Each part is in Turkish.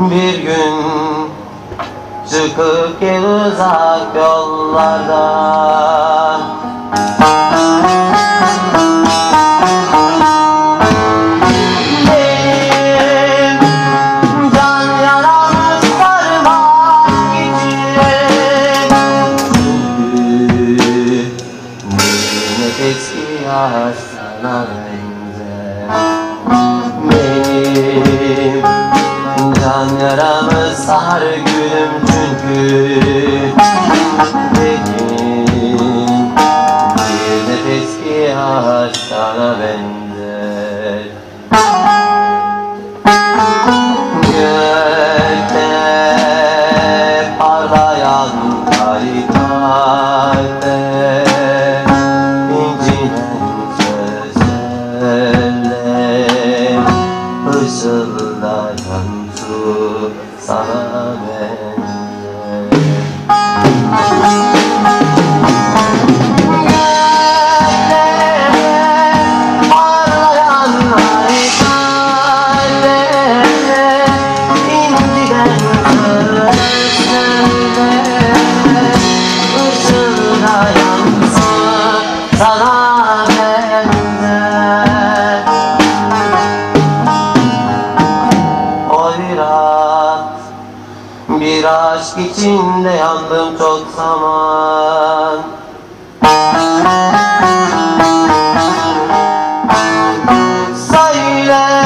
Bir gün çıkıp gel uzak yaş sana benzer Benim benzer parlayan harikaydı İncinen sözlerle Işıldayan su sana benzer Bir aşk içinde yandım çok zaman. Söyle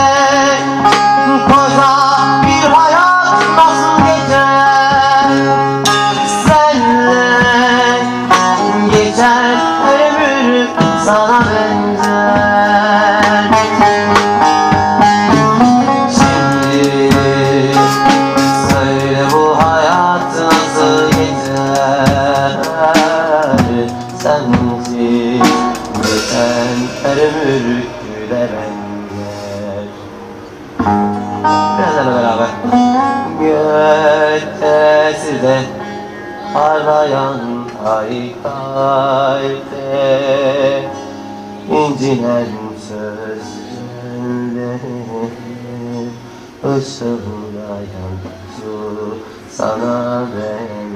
geçen her ömür güle benzer Bizlerle beraber Göktesi de parlayan ay kalpte incinen sözlerle ışıldayan su sana benzer